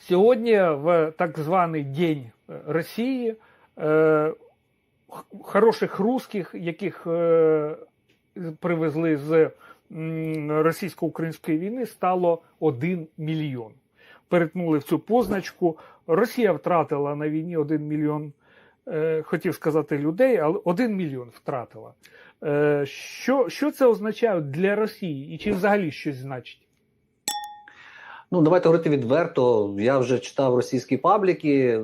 Сьогодні, в так званий День Росії, е, хороших русських, яких е, привезли з російсько-української війни, стало 1 мільйон. Перетнули в цю позначку. Росія втратила на війні 1 мільйон, е, хотів сказати людей, але 1 мільйон втратила. Е, що, що це означає для Росії і чи взагалі щось значить? Ну, давайте говорити відверто. Я вже читав російські пабліки.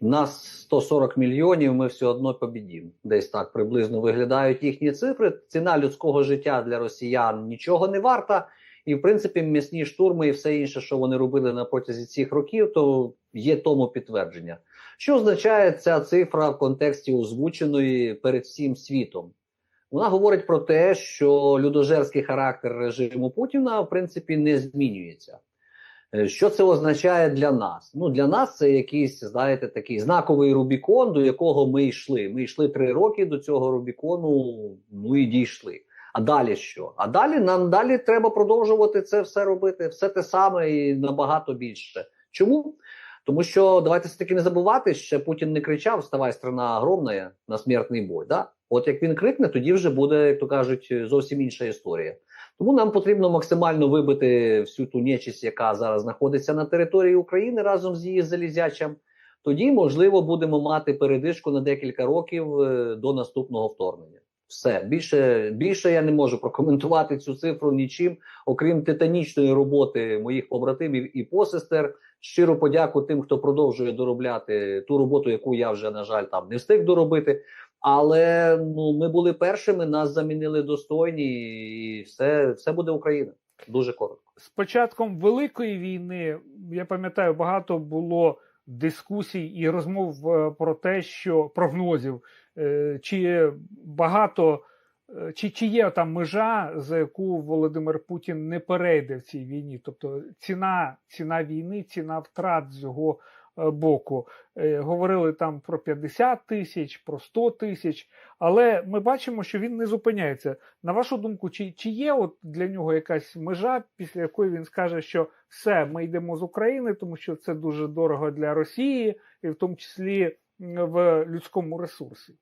Нас 140 мільйонів. Ми все одно побідімо. Десь так приблизно виглядають їхні цифри. Ціна людського життя для росіян нічого не варта. І, в принципі, м'ясні штурми і все інше, що вони робили на протязі цих років, то є тому підтвердження. Що означає ця цифра в контексті озвученої перед всім світом? Вона говорить про те, що людожерський характер режиму Путіна в принципі не змінюється. Е, Що це означає для нас? Ну для нас це якийсь, знаєте, такий знаковий Рубікон, до якого ми йшли. Ми йшли три роки до цього Рубікону, ну і дійшли. А далі що? А далі нам далі треба продовжувати це все робити, все те саме і набагато більше. Чому? Тому що давайте все таки не забувати, що Путін не кричав: Вставай, страна огромна на смертний бой. Да? От як він крикне, тоді вже буде, як то кажуть, зовсім інша історія. Тому нам потрібно максимально вибити всю ту нечисть, яка зараз знаходиться на території України разом з її залізячим. Тоді, можливо, будемо мати передишку на декілька років е, до наступного вторгнення. Все більше більше я не можу прокоментувати цю цифру нічим, окрім титанічної роботи моїх побратимів і посестер. Щиро подяку тим, хто продовжує доробляти ту роботу, яку я вже на жаль там не встиг доробити. Але ну ми були першими, нас замінили достойні, і все, все буде Україна. Дуже коротко. з початком Великої війни, я пам'ятаю, багато було дискусій і розмов е, про те, що прогнозів, е, чи багато, е, чи, чи є там межа, за яку Володимир Путін не перейде в цій війні. Тобто ціна, ціна війни, ціна втрат з його боку. Е, Говорили там про 50 тисяч, про 100 тисяч, але ми бачимо, що він не зупиняється. На вашу думку, чи, чи є от для нього якась межа, після якої він скаже, що все, ми йдемо з України, тому що це дуже дорого для Росії, і в тому числі в людському ресурсі?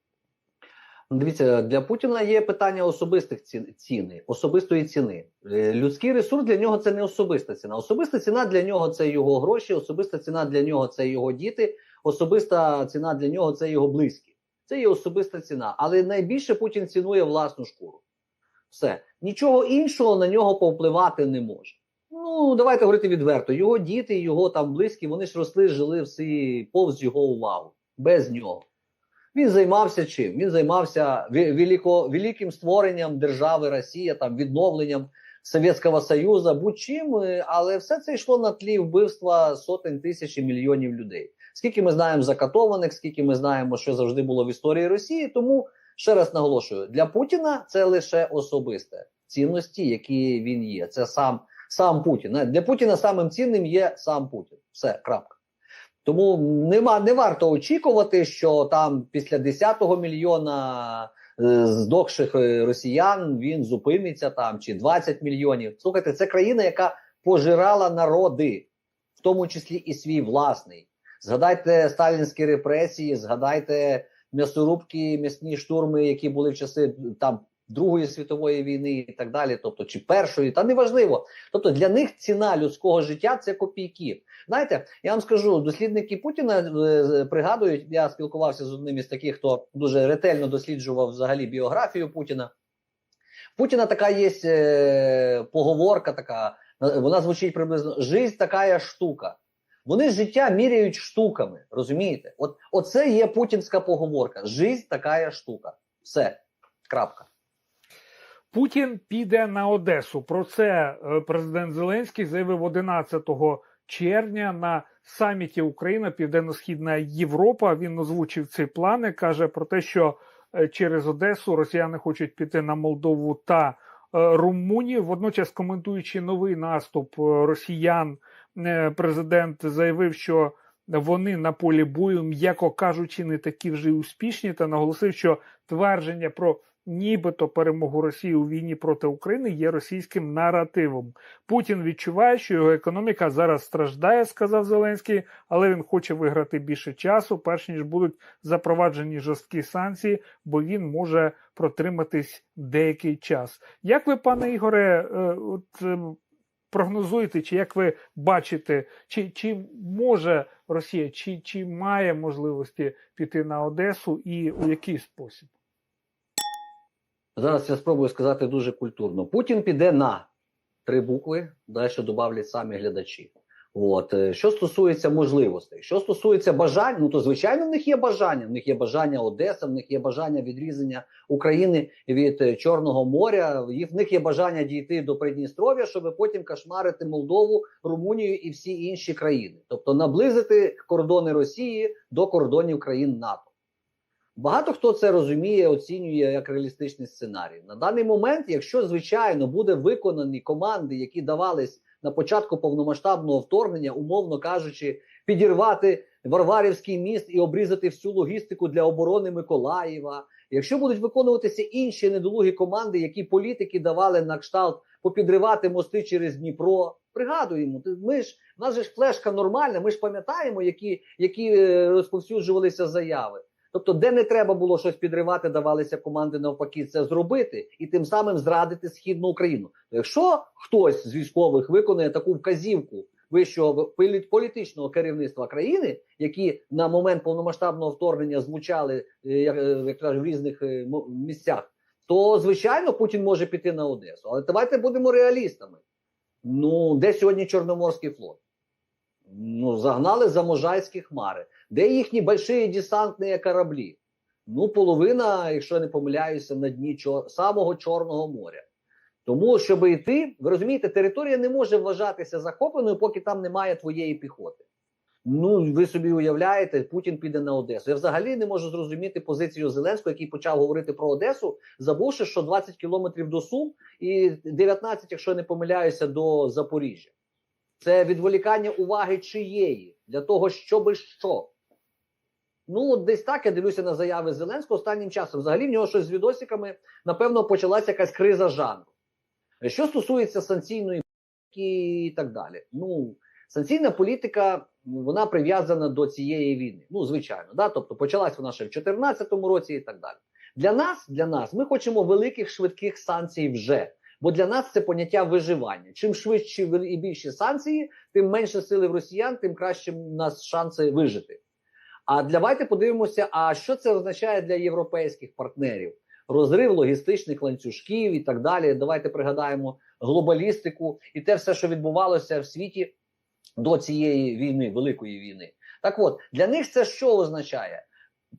Дивіться, для Путіна є питання особистих цін, ціни, особистої ціни. Е, Людський ресурс для нього це не особиста ціна. Особиста ціна для нього це його гроші, особиста ціна для нього це його діти, особиста ціна для нього це його близькі. Це є особиста ціна. Але найбільше Путін цінує власну шкуру. Все. Нічого іншого на нього повпливати не може. Ну, давайте говорити відверто. Його діти, його там близькі, вони ж росли, жили всі повз його увагу, без нього. Він займався чим? Він займався велико, великим створенням держави Росія, там відновленням Совєтського Союзу, будь-чим, е, але все це йшло на тлі вбивства сотень тисяч і мільйонів людей. Скільки ми знаємо закатованих, скільки ми знаємо, що завжди було в історії Росії. Тому ще раз наголошую: для Путіна це лише особисте цінності, які він є. Це сам, сам Путін. Для Путіна самим цінним є сам Путін. Все, крапка. Тому нема, не варто очікувати, що там після 10-го мільйона е, здохших е, росіян він зупиниться там чи 20 мільйонів. Слухайте, це країна, яка пожирала народи, в тому числі і свій власний. Згадайте сталінські репресії, згадайте м'ясорубки, м'ясні штурми, які були в часи там Другої світової війни і так далі, тобто чи першої, та неважливо. Тобто для них ціна людського життя це копійки. Знаєте, я вам скажу, дослідники Путіна е, пригадують, я спілкувався з одним із таких, хто дуже ретельно досліджував взагалі біографію Путіна. Путіна така є е, поговорка, така е, вона звучить приблизно: жизнь така штука. Вони життя міряють штуками, розумієте? От оце є путінська поговорка. Жизнь така штука. Все, крапка. Путін піде на Одесу. Про це е, президент Зеленський заявив 11 червня на саміті Україна Південно-Східна Європа. Він озвучив ці плани. каже про те, що е, через Одесу росіяни хочуть піти на Молдову та е, Румунію. Водночас, коментуючи новий наступ росіян, президент заявив, що вони на полі бою, м'яко кажучи, не такі вже успішні, та наголосив, що твердження про нібито перемогу Росії у війні проти України є російським наративом. Путін відчуває, що його економіка зараз страждає, сказав Зеленський, але він хоче виграти більше часу, перш ніж будуть запроваджені жорсткі санкції, бо він може протриматись деякий час. Як ви, пане Ігоре, е, от е, прогнозуєте, чи як ви бачите, чи, чи може Росія, чи, чи має можливості піти на Одесу і у який спосіб? Зараз я спробую сказати дуже культурно. Путін піде на три букви, далі додавлять самі глядачі. От е, що стосується можливостей, що стосується бажань, ну то звичайно в них є бажання. В них є бажання Одеса, в них є бажання відрізання України від е, Чорного моря. В них є бажання дійти до Придністров'я, щоб потім кошмарити Молдову, Румунію і всі інші країни, тобто наблизити кордони Росії до кордонів країн НАТО. Багато хто це розуміє, оцінює як реалістичний сценарій. На даний момент, якщо звичайно буде виконані команди, які давались на початку повномасштабного вторгнення, умовно кажучи, підірвати Варварівський міст і обрізати всю логістику для оборони Миколаєва. Якщо будуть виконуватися інші недолугі команди, які політики давали на кшталт попідривати мости через Дніпро, пригадуємо, ми ж в нас же ж флешка нормальна. Ми ж пам'ятаємо, які, які е, розповсюджувалися заяви. Тобто, де не треба було щось підривати, давалися команди навпаки це зробити і тим самим зрадити східну Україну. То якщо хтось з військових виконує таку вказівку вищого полі- політичного керівництва країни, які на момент повномасштабного вторгнення звучали е, як, е, як кажуть, в різних е, місцях, то звичайно Путін може піти на Одесу. Але давайте будемо реалістами. Ну, де сьогодні Чорноморський флот? Ну, загнали за Можайські хмари. Де їхні больші десантні кораблі? Ну, половина, якщо я не помиляюся, на дні чор... самого Чорного моря. Тому, щоб йти, ви розумієте, територія не може вважатися захопленою, поки там немає твоєї піхоти. Ну, ви собі уявляєте, Путін піде на Одесу. Я взагалі не можу зрозуміти позицію Зеленського, який почав говорити про Одесу, забувши, що 20 кілометрів до Сум і 19, якщо я не помиляюся, до Запоріжжя. Це відволікання уваги чиєї для того, щоби що. Ну, десь так я дивлюся на заяви Зеленського останнім часом. Взагалі в нього щось з відосиками, напевно, почалася якась криза жанру. Що стосується санкційної політики і так далі. Ну, санкційна політика вона прив'язана до цієї війни. Ну, звичайно, да? тобто почалась вона ще в 2014 році і так далі. Для нас, для нас, ми хочемо великих швидких санкцій вже. Бо для нас це поняття виживання. Чим швидші і більші санкції, тим менше сили в росіян, тим краще в нас шанси вижити. А давайте подивимося, а що це означає для європейських партнерів? Розрив логістичних ланцюжків і так далі. Давайте пригадаємо глобалістику і те все, що відбувалося в світі до цієї війни, великої війни. Так от для них це що означає?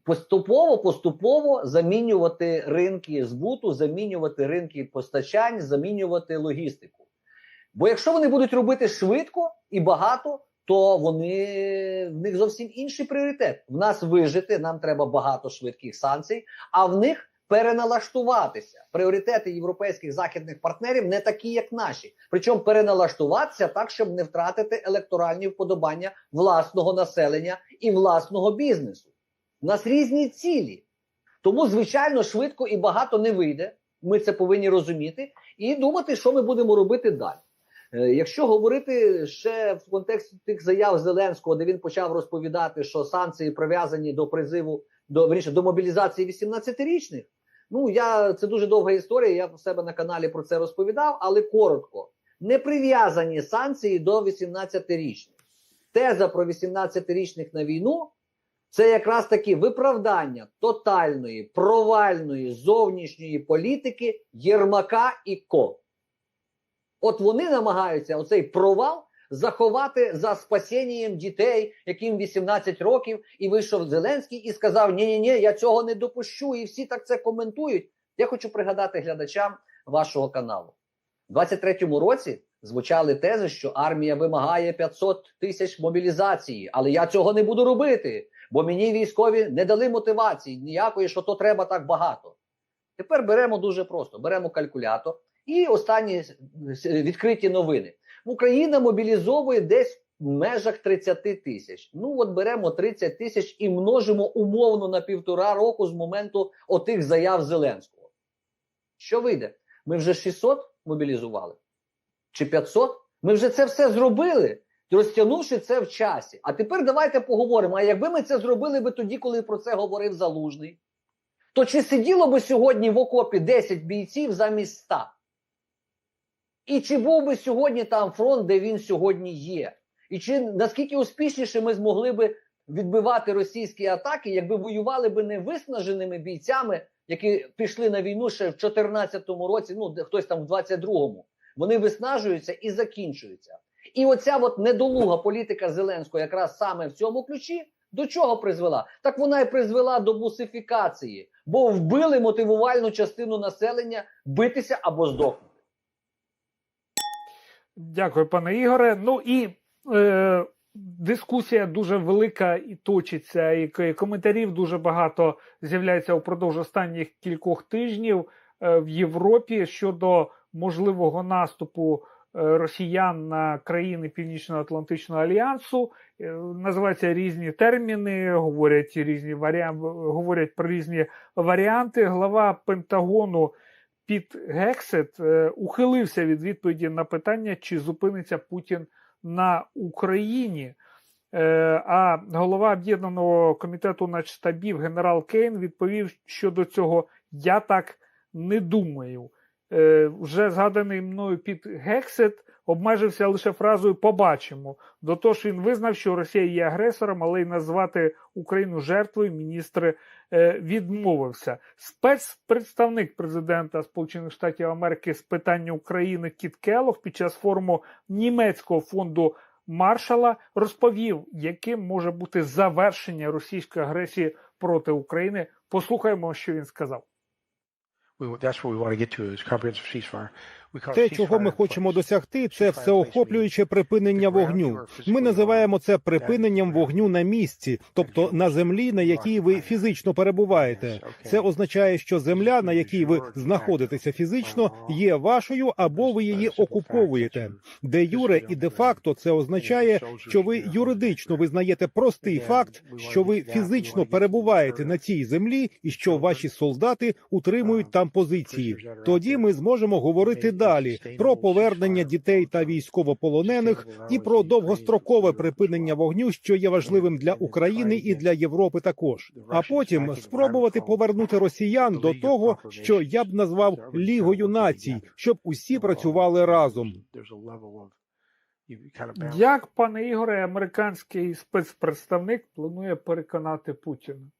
Поступово, поступово замінювати ринки збуту, замінювати ринки постачань, замінювати логістику. Бо якщо вони будуть робити швидко і багато, то вони в них зовсім інший пріоритет. В нас вижити, нам треба багато швидких санкцій, а в них переналаштуватися. Пріоритети європейських західних партнерів не такі, як наші. Причому переналаштуватися так, щоб не втратити електоральні вподобання власного населення і власного бізнесу. У нас різні цілі. Тому, звичайно, швидко і багато не вийде. Ми це повинні розуміти і думати, що ми будемо робити далі. Е, Якщо говорити ще в контексті тих заяв Зеленського, де він почав розповідати, що санкції прив'язані до призиву до верніше, до мобілізації 18-річних, ну я це дуже довга історія. Я в себе на каналі про це розповідав, але коротко не прив'язані санкції до 18-річних. Теза про 18-річних на війну це якраз таки виправдання тотальної провальної зовнішньої політики Єрмака і Ко. От вони намагаються оцей провал заховати за спасінням дітей, яким 18 років, і вийшов Зеленський і сказав: ні ні ні я цього не допущу, і всі так це коментують. Я хочу пригадати глядачам вашого каналу. У 23-му році звучали тези, що армія вимагає 500 тисяч мобілізації, але я цього не буду робити, бо мені військові не дали мотивації ніякої, що то треба так багато. Тепер беремо дуже просто: беремо калькулятор і останні відкриті новини. Україна мобілізовує десь в межах 30 тисяч. Ну от беремо 30 тисяч і множимо умовно на півтора року з моменту отих заяв Зеленського. Що вийде? Ми вже 600 мобілізували чи 500? Ми вже це все зробили, розтягнувши це в часі. А тепер давайте поговоримо. А якби ми це зробили би тоді, коли про це говорив Залужний, то чи сиділо би сьогодні в окопі 10 бійців замість 100? І чи був би сьогодні там фронт, де він сьогодні є? І чи наскільки успішніше ми змогли би відбивати російські атаки, якби воювали би не виснаженими бійцями, які пішли на війну ще в 2014 році, ну хтось там в 22-му, вони виснажуються і закінчуються. І оця от недолуга політика Зеленського, якраз саме в цьому ключі, до чого призвела? Так вона і призвела до бусифікації, бо вбили мотивувальну частину населення битися або здохнути. Дякую, пане Ігоре. Ну і е, дискусія дуже велика і точиться, і коментарів дуже багато з'являється упродовж останніх кількох тижнів е, в Європі щодо можливого наступу е, росіян на країни Північно-Атлантичного альянсу. Е, називаються різні терміни, говорять різні варіанти, говорять про різні варіанти. Глава Пентагону. Піт Гексет е, ухилився від відповіді на питання, чи зупиниться Путін на Україні. Е, а голова об'єднаного комітету начштабів генерал Кейн відповів щодо цього: Я так не думаю. Е, вже згаданий мною Піт Гексет обмежився лише фразою Побачимо. До того ж, він визнав, що Росія є агресором, але й назвати Україну жертвою міністр е, відмовився. Спецпредставник президента Сполучених Штатів Америки з питання України Кіт Келлог під час форуму німецького фонду Маршала розповів, яким може бути завершення російської агресії проти України. Послухаємо, що він сказав. That's what we want to get to is. Те, чого ми хочемо досягти, це всеохоплююче припинення вогню. Ми називаємо це припиненням вогню на місці, тобто на землі, на якій ви фізично перебуваєте. Це означає, що земля, на якій ви знаходитеся фізично, є вашою або ви її окуповуєте. Де юре і де факто це означає, що ви юридично визнаєте простий факт, що ви фізично перебуваєте на цій землі, і що ваші солдати утримують там позиції. Тоді ми зможемо говорити далі про повернення дітей та військовополонених і про довгострокове припинення вогню, що є важливим для України і для Європи також. А потім спробувати повернути росіян до того, що я б назвав лігою націй, щоб усі працювали разом. Як, пане Ігоре, американський спецпредставник планує переконати Путіна?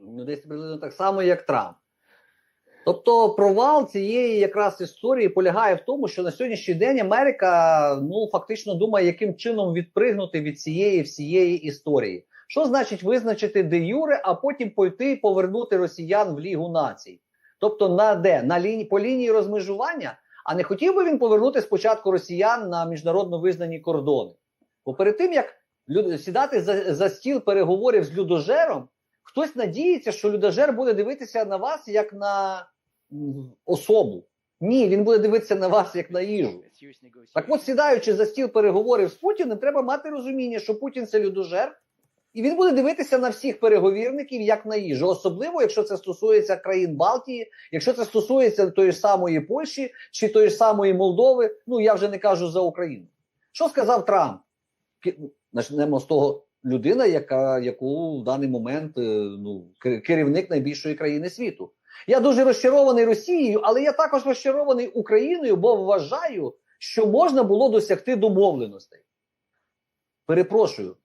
Ну, десь приблизно так само, як Трамп. Тобто провал цієї якраз історії полягає в тому, що на сьогоднішній день Америка ну фактично думає, яким чином відпригнути від цієї всієї історії. Що значить визначити де юре, а потім пойти повернути росіян в Лігу націй? Тобто на де? На лінії по лінії розмежування? А не хотів би він повернути спочатку росіян на міжнародно визнані кордони? Бо перед тим як люд- сідати за, за стіл переговорів з людожером, хтось надіється, що людожер буде дивитися на вас як на особу. Ні, він буде дивитися на вас як на їжу. Так от, сідаючи за стіл переговорів з Путіним, треба мати розуміння, що Путін це людожер, і він буде дивитися на всіх переговірників як на їжу, особливо якщо це стосується країн Балтії, якщо це стосується тої самої Польщі чи тої самої Молдови. Ну я вже не кажу за Україну. Що сказав Трамп? Почнемо з того людина, яка яку в даний момент е, ну керівник найбільшої країни світу. Я дуже розчарований Росією, але я також розчарований Україною, бо вважаю, що можна було досягти домовленостей. Перепрошую.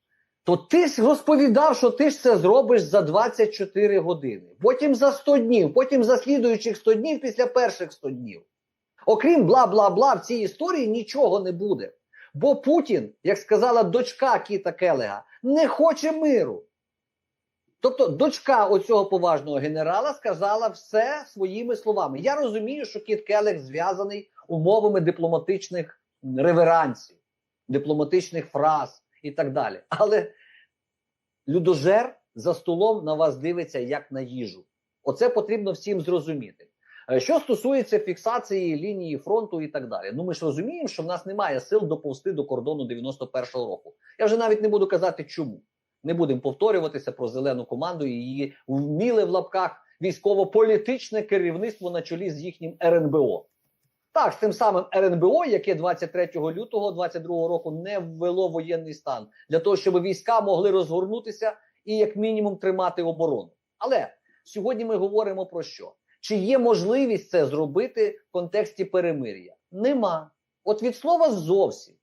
То ти ж розповідав, що ти ж це зробиш за 24 години, потім за 100 днів, потім за слідуючих 100 днів після перших 100 днів. Окрім бла бла бла, в цій історії нічого не буде. Бо Путін, як сказала дочка Кіта Келега, не хоче миру. Тобто, дочка оцього поважного генерала сказала все своїми словами. Я розумію, що Кіт Келег зв'язаний умовами дипломатичних реверансів, дипломатичних фраз і так далі. Але людожер за столом на вас дивиться як на їжу. Оце потрібно всім зрозуміти. Е, Що стосується фіксації лінії фронту і так далі, ну ми ж розуміємо, що в нас немає сил доповзти до кордону 91-го року. Я вже навіть не буду казати, чому. Не будемо повторюватися про зелену команду і її вміле в лапках військово-політичне керівництво на чолі з їхнім РНБО. Так, з тим самим РНБО, яке 23 лютого 22 року не ввело воєнний стан для того, щоб війська могли розгорнутися і як мінімум тримати оборону. Але сьогодні ми говоримо про що? Чи є можливість це зробити в контексті перемир'я? Нема. От від слова зовсім.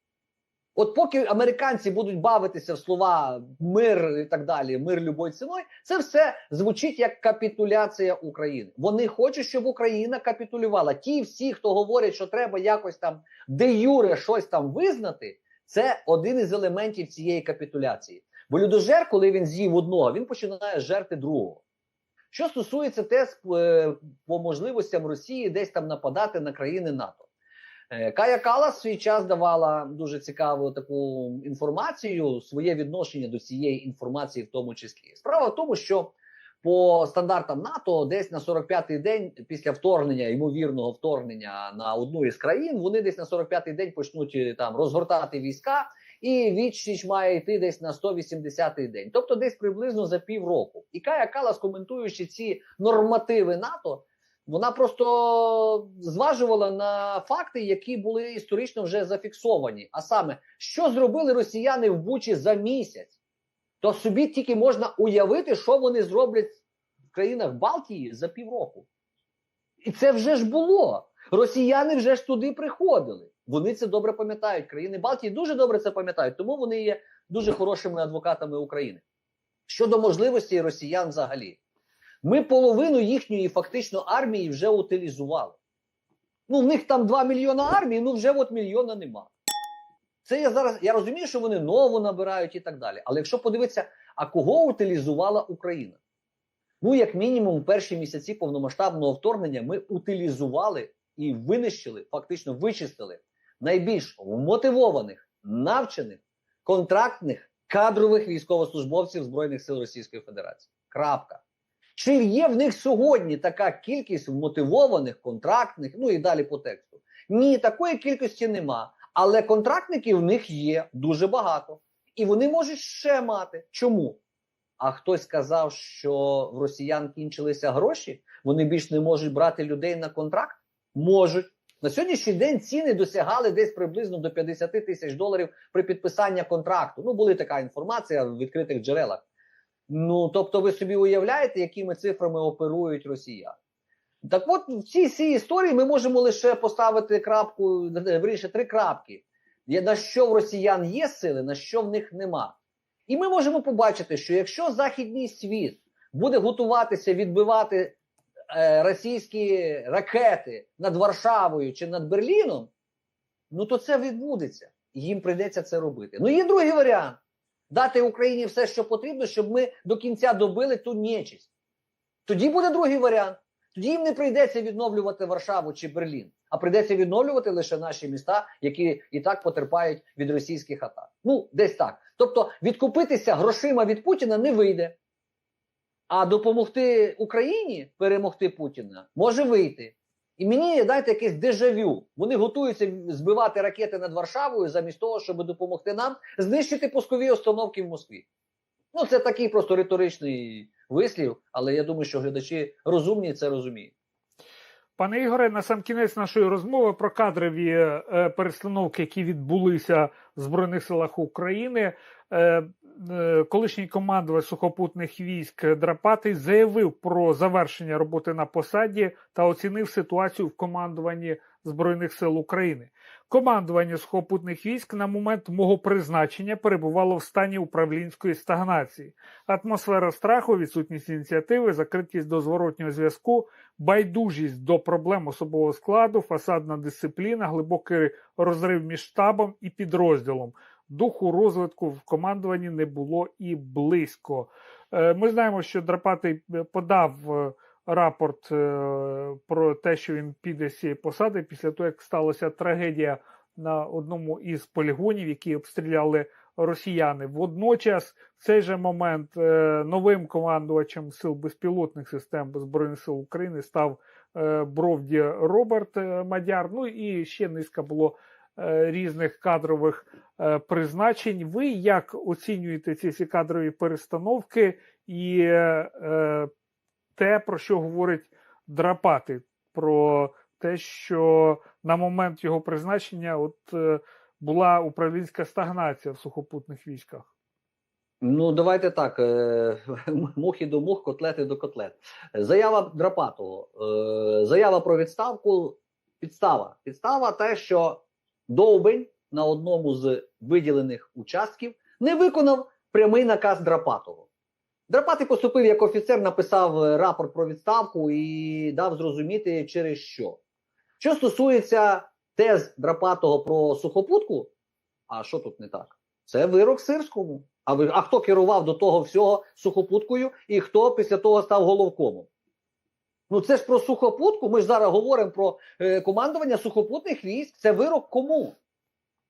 От поки американці будуть бавитися в слова мир і так далі, мир любою ціною, це все звучить як капітуляція України. Вони хочуть, щоб Україна капітулювала. Ті всі, хто говорять, що треба якось там де юре щось там визнати, це один із елементів цієї капітуляції. Бо людожер, коли він з'їв одного, він починає жерти другого. Що стосується тез е, по можливостям Росії десь там нападати на країни НАТО. Е, Кая Калас свій час давала дуже цікаву таку інформацію, своє відношення до цієї інформації, в тому числі. Справа в тому, що по стандартам НАТО, десь на 45-й день після вторгнення, ймовірного вторгнення на одну із країн, вони десь на 45-й день почнуть е, там розгортати війська, і відсіч має йти десь на 180-й день, тобто десь приблизно за півроку. І Кая Калас, коментуючи ці нормативи НАТО, вона просто зважувала на факти, які були історично вже зафіксовані. А саме, що зробили росіяни в Бучі за місяць, то собі тільки можна уявити, що вони зроблять в країнах Балтії за півроку. І це вже ж було. Росіяни вже ж туди приходили. Вони це добре пам'ятають. Країни Балтії дуже добре це пам'ятають, тому вони є дуже хорошими адвокатами України. Щодо можливості росіян взагалі. Ми половину їхньої фактично армії вже утилізували. Ну, в них там 2 мільйона армії, ну вже от мільйона нема. Це я зараз. Я розумію, що вони нову набирають і так далі. Але якщо подивитися, а кого утилізувала Україна? Ну, як мінімум, в перші місяці повномасштабного вторгнення ми утилізували і винищили, фактично вичистили найбільш вмотивованих, навчених, контрактних, кадрових військовослужбовців Збройних сил Російської Федерації. Крапка. Чи є в них сьогодні така кількість вмотивованих, контрактних, ну і далі по тексту? Ні, такої кількості нема. Але контрактників в них є дуже багато. І вони можуть ще мати. Чому? А хтось сказав, що в росіян кінчилися гроші, вони більш не можуть брати людей на контракт? Можуть. На сьогоднішній день ціни досягали десь приблизно до 50 тисяч доларів при підписанні контракту. Ну, була така інформація в відкритих джерелах. Ну, тобто, ви собі уявляєте, якими цифрами оперують росіяни. Так от в цій цій історії ми можемо лише поставити крапку, вірніше, три крапки. На що в росіян є сили, на що в них нема. І ми можемо побачити, що якщо західний світ буде готуватися відбивати е, російські ракети над Варшавою чи над Берліном, ну то це відбудеться. Їм прийдеться це робити. Ну, є другий варіант дати Україні все, що потрібно, щоб ми до кінця добили ту нечисть. Тоді буде другий варіант. Тоді їм не прийдеться відновлювати Варшаву чи Берлін, а прийдеться відновлювати лише наші міста, які і так потерпають від російських атак. Ну, десь так. Тобто, відкупитися грошима від Путіна не вийде. А допомогти Україні перемогти Путіна може вийти. І мені дайте якесь дежавю. Вони готуються збивати ракети над Варшавою замість того, щоб допомогти нам знищити пускові установки в Москві. Ну, це такий просто риторичний вислів, але я думаю, що глядачі розумні це розуміють. Пане Ігоре, на сам кінець нашої розмови про кадрові е, перестановки, які відбулися в Збройних силах України. Е, колишній командувач сухопутних військ Драпатий заявив про завершення роботи на посаді та оцінив ситуацію в командуванні Збройних сил України. Командування сухопутних військ на момент мого призначення перебувало в стані управлінської стагнації. Атмосфера страху, відсутність ініціативи, закритість до зворотнього зв'язку, байдужість до проблем особового складу, фасадна дисципліна, глибокий розрив між штабом і підрозділом. Духу розвитку в командуванні не було і близько. Е, Ми знаємо, що Драпатий подав е, рапорт е, про те, що він піде з цієї посади після того, як сталася трагедія на одному із полігонів, які обстріляли росіяни. Водночас, в цей же момент е, новим командувачем сил безпілотних систем Збройних сил України став е, Бровді Роберт е, Мадяр. Ну і ще низка було е, різних кадрових е, призначень. Ви як оцінюєте ці всі кадрові перестановки і е, те, про що говорить Драпати, про те, що на момент його призначення от е, була управлінська стагнація в сухопутних військах. Ну, давайте так. е, Мухи до мух, котлети до котлет. Заява Драпатого. е, Заява про відставку. Підстава. Підстава те, що Довбень на одному з виділених участків не виконав прямий наказ Драпатого. Драпатий поступив як офіцер, написав е, рапорт про відставку і дав зрозуміти, через що. Що стосується тез Драпатого про сухопутку, а що тут не так? Це вирок сирському. А ви а хто керував до того всього сухопуткою, і хто після того став головкомом? Ну це ж про сухопутку. Ми ж зараз говоримо про е, командування сухопутних військ. Це вирок кому?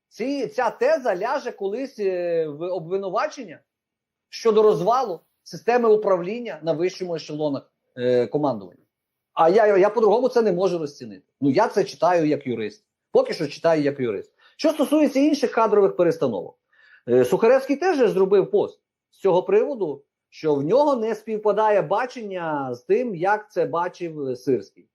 Ці, ця теза ляже колись е, в обвинувачення щодо розвалу системи управління на вищому ешелонах е, командування. А я, я по-другому це не можу розцінити. Ну я це читаю як юрист. Поки що читаю як юрист. Що стосується інших кадрових перестановок, Е, Сухаревський теж зробив пост з цього приводу, що в нього не співпадає бачення з тим, як це бачив е, Сирський.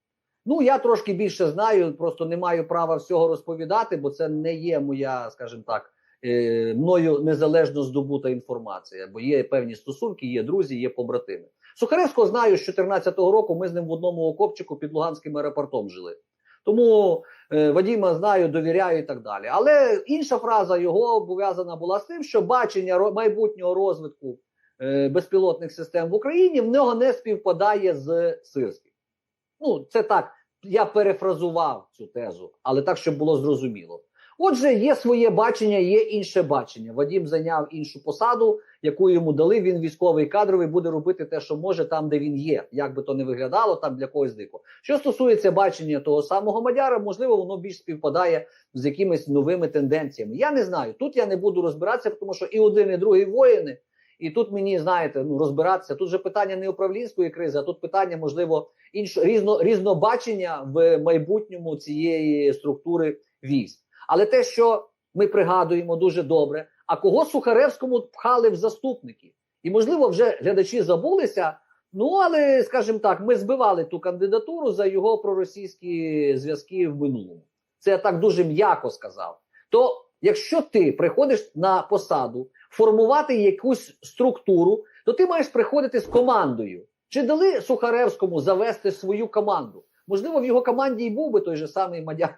Ну, я трошки більше знаю, просто не маю права всього розповідати, бо це не є моя, скажімо так, е, мною незалежно здобута інформація, бо є певні стосунки, є друзі, є побратими. Сухаревського знаю, з 2014 року ми з ним в одному окопчику під Луганським аеропортом жили. Тому е, Вадіма знаю, довіряю і так далі. Але інша фраза його пов'язана була з тим, що бачення майбутнього розвитку е, безпілотних систем в Україні в нього не співпадає з Сирським. Ну, це так, я перефразував цю тезу, але так, щоб було зрозуміло. Отже, є своє бачення, є інше бачення. Вадім зайняв іншу посаду, яку йому дали. Він військовий кадровий буде робити те, що може, там, де він є. Як би то не виглядало, там для когось дико. Що стосується бачення того самого Мадяра, можливо, воно більш співпадає з якимись новими тенденціями. Я не знаю. Тут я не буду розбиратися, тому що і один, і другий воїни. І тут мені знаєте, ну розбиратися. Тут же питання не управлінської кризи, а тут питання, можливо, інш, різно, різнобачення в майбутньому цієї структури військ. Але те, що ми пригадуємо дуже добре, а кого Сухаревському пхали в заступники, і можливо, вже глядачі забулися. Ну але скажімо так, ми збивали ту кандидатуру за його проросійські зв'язки в минулому. Це я так дуже м'яко сказав. То якщо ти приходиш на посаду формувати якусь структуру, то ти маєш приходити з командою. Чи дали Сухаревському завести свою команду? Можливо, в його команді і був би той же самий Мадяр.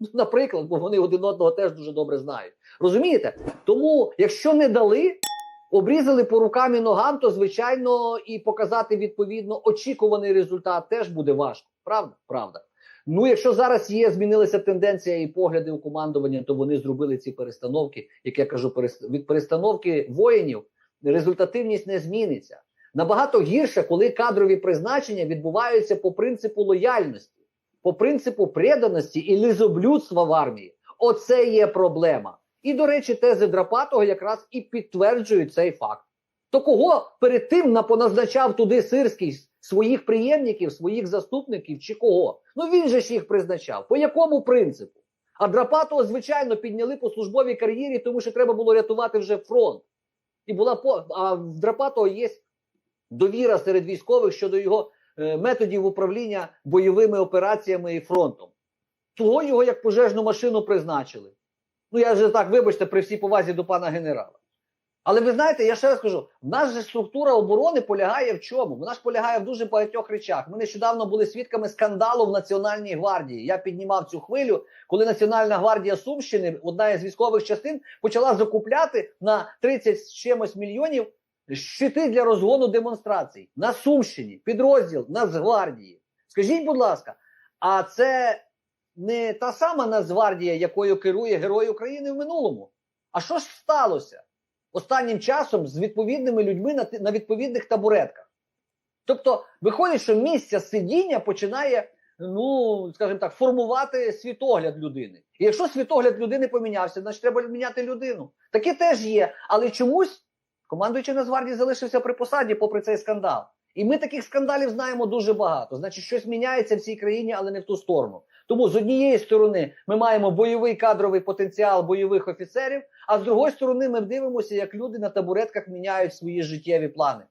Ну, Наприклад, бо вони один одного теж дуже добре знають. Розумієте? Тому, якщо не дали, обрізали по рукам і ногам, то звичайно і показати відповідно очікуваний результат теж буде важко. Правда? Правда. Ну, якщо зараз є, змінилася тенденція і погляди у командування, то вони зробили ці перестановки. Як я кажу, перес- від перестановки воїнів результативність не зміниться. Набагато гірше, коли кадрові призначення відбуваються по принципу лояльності, по принципу преданості і лизоблюдства в армії. Оце є проблема. І, до речі, тези Драпатого якраз і підтверджують цей факт. То кого перед тим напоназначав туди Сирський своїх приємників, своїх заступників чи кого? Ну він же ж їх призначав. По якому принципу? А Драпатого, звичайно, підняли по службовій кар'єрі, тому що треба було рятувати вже фронт. І була по а в Драпатого є довіра серед військових щодо його е, методів управління бойовими операціями і фронтом. Того його як пожежну машину призначили. Ну я вже так, вибачте, при всій повазі до пана генерала. Але ви знаєте, я ще раз кажу: в нас же структура оборони полягає в чому? Вона ж полягає в дуже багатьох речах. Ми нещодавно були свідками скандалу в Національній гвардії. Я піднімав цю хвилю, коли Національна гвардія Сумщини, одна із військових частин, почала закупляти на 30 з чимось мільйонів щити для розгону демонстрацій на Сумщині, підрозділ Нацгвардії. Скажіть, будь ласка, а це не та сама Нацгвардія, якою керує Герой України в минулому? А що ж сталося останнім часом з відповідними людьми на, на відповідних табуретках? Тобто, виходить, що місця сидіння починає, ну скажімо так, формувати світогляд людини. І якщо світогляд людини помінявся, значить треба міняти людину. Таке теж є, але чомусь командуючий Нацгвардії залишився при посаді, попри цей скандал. І ми таких скандалів знаємо дуже багато. Значить, щось міняється в цій країні, але не в ту сторону. Тому з однієї сторони ми маємо бойовий кадровий потенціал бойових офіцерів, а з другої сторони ми дивимося, як люди на табуретках міняють свої життєві плани.